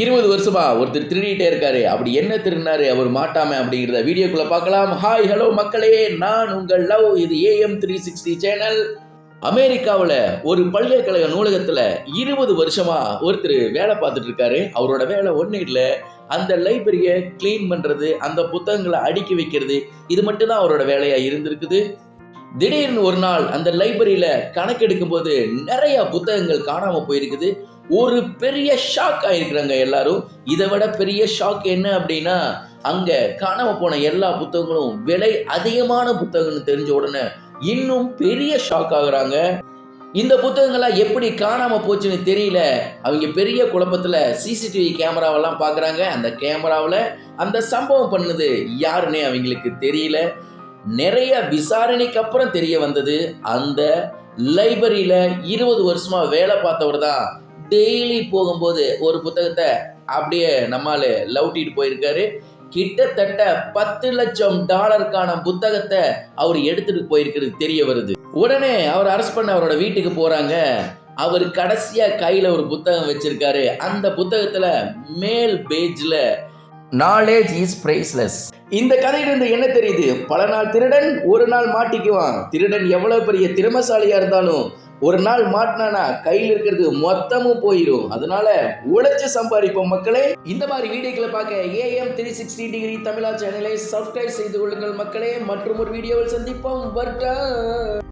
இருபது வருஷமா ஒருத்தர் திருடிட்டே இருக்காரு. அப்படி என்ன திருடினாரு? அவர் மாட்டாம அப்படிங்கிறத வீடியோக்குள்ள பார்க்கலாம். ஹாய் ஹலோ மக்களே நான் உங்கள் லவ். இது ஏஎம் த்ரீ சிக்ஸ்டி சேனல் அமெரிக்காவில் ஒரு பல்கலைக்கழக நூலகத்தில் இருபது வருஷமா ஒருத்தர் வேலை பார்த்துட்டு இருக்காரு. அவரோட வேலை ஒன்றும் இல்லை. அந்த லைப்ரரியை க்ளீன் பண்ணுறது அந்த புத்தகங்களை அடுக்கி வைக்கிறது இது மட்டும்தான் அவரோட வேலையாக இருந்திருக்குது. திடீர்னு ஒரு நாள் அந்த லைப்ரரியில கணக்கெடுக்கும் போது நிறைய புத்தகங்கள் காணாம போயிருக்குது. ஒரு பெரிய ஷாக் ஆயிருக்கிறாங்க எல்லாரும். இதை விட பெரிய ஷாக் என்ன அப்படின்னா அங்க காணாம போன எல்லா புத்தகங்களும் விலை அதிகமான புத்தகம்னு தெரிஞ்ச உடனே இன்னும் பெரிய ஷாக் ஆகுறாங்க. இந்த புத்தகங்கள்லாம் எப்படி காணாம போச்சுன்னு தெரியல. அவங்க பெரிய குழப்பத்துல சிசிடிவி கேமராவெல்லாம் பார்க்குறாங்க அந்த கேமராவில் அந்த சம்பவம் பண்ணது யாருன்னே அவங்களுக்கு தெரியல. நிறைய விசாரணைக்கு அப்புறம் தெரிய வந்தது அந்த லைப்ரரியில இருபது வருஷமா வேலை பார்த்தவர் தான் டெய்லி போகும்போது ஒரு புத்தகத்தை அப்படியே நம்மால லவுட்டிட்டு போயிருக்காரு. கிட்டத்தட்ட பத்து லட்சம் டாலருக்கான புத்தகத்தை அவர் எடுத்துட்டு போயிருக்கிறது தெரிய வருது. உடனே அவர் அரெஸ்ட் பண்ண அவரோட வீட்டுக்கு போறாங்க. அவர் கடைசியா கையில ஒரு புத்தகம் வச்சிருக்காரு. அந்த புத்தகத்துல மேல் பேஜ்ல நாலேஜ் இஸ் பிரைஸ்லெஸ் இந்த கதையிலிருந்து என்ன தெரியுது? பல நாள் திருடன் ஒரு நாள் மாட்டிக்குவான். திருடன் எவ்வளவு பெரிய திறமசாலியா இருந்தாலும் ஒரு நாள் மாட்டினானா கையில் இருக்கிறது மொத்தமும் போயிடும் அதனால உழைச்சு சம்பாதிப்போம் மக்களே. இந்த மாதிரி வீடியோக்களை பார்க்க ஏஎம் த்ரீ சிக்ஸ்டி டிகிரி தமிழா சேனலை சப்ஸ்கிரைப் செய்து கொள்ளுங்கள் மக்களே. மற்றும் ஒரு வீடியோவில் சந்திப்போம். வர்க்கம்!